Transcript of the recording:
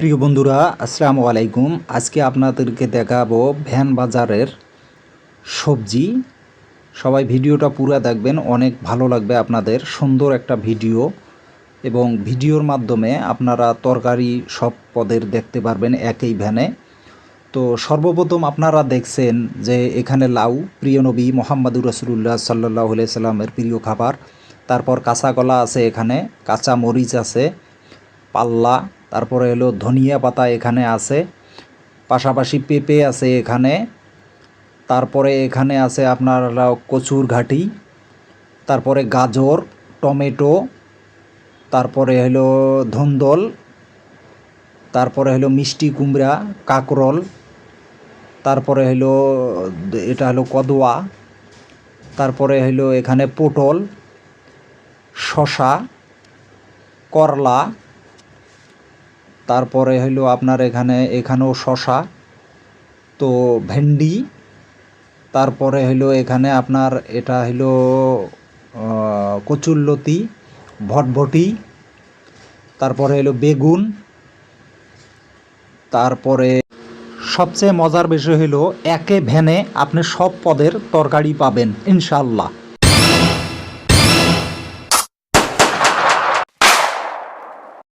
প্রিয় বন্ধুরা, আসসালামু আলাইকুম। আজকে আপনাদেরকে দেখাবো ভ্যান বাজারের সবজি। সবাই ভিডিওটা পুরো দেখবেন, অনেক ভালো লাগবে আপনাদের। সুন্দর একটা ভিডিও এবং ভিডিওর মাধ্যমে আপনারা তরকারি সব পদের দেখতে পারবেন একই ভ্যানে। তো সর্বপ্রথম আপনারা দেখছেন যে এখানে লাউ, প্রিয় নবী মোহাম্মদুর রসুল্লাহ সাল্লাহ সাল্লামের প্রিয় খাবার। তারপর কাঁচা কলা আছে এখানে, কাঁচা মরিচ আছে, পাল্লা তারপরে হলো ধনিয়া পাতা এখানে আছে, পাশাপাশি পেঁপে আছে এখানে, তারপরে এখানে আছে আপনার কচুর ঘাটি, তারপরে গাজর, টমেটো, তারপরে হলো ধুন্দল, তারপরে হলো মিষ্টি কুমড়া, কাকরল, তারপরে হলো এটা হলো কদোয়া, তারপরে হলো এখানে পটল শশা করলা তারপরে হলো আপনার এখানে এখানেও শশা তো ভেন্ডি তারপরে হলো এখানে আপনার এটা হলো আহ, কচুরলতি ভটভটি তারপরে হলো বেগুন তারপরে সবচেয়ে মজার বিষয় হলো একে ভ্যানে আপনি সব পদের তরকারি পাবেন ইনশাল্লাহ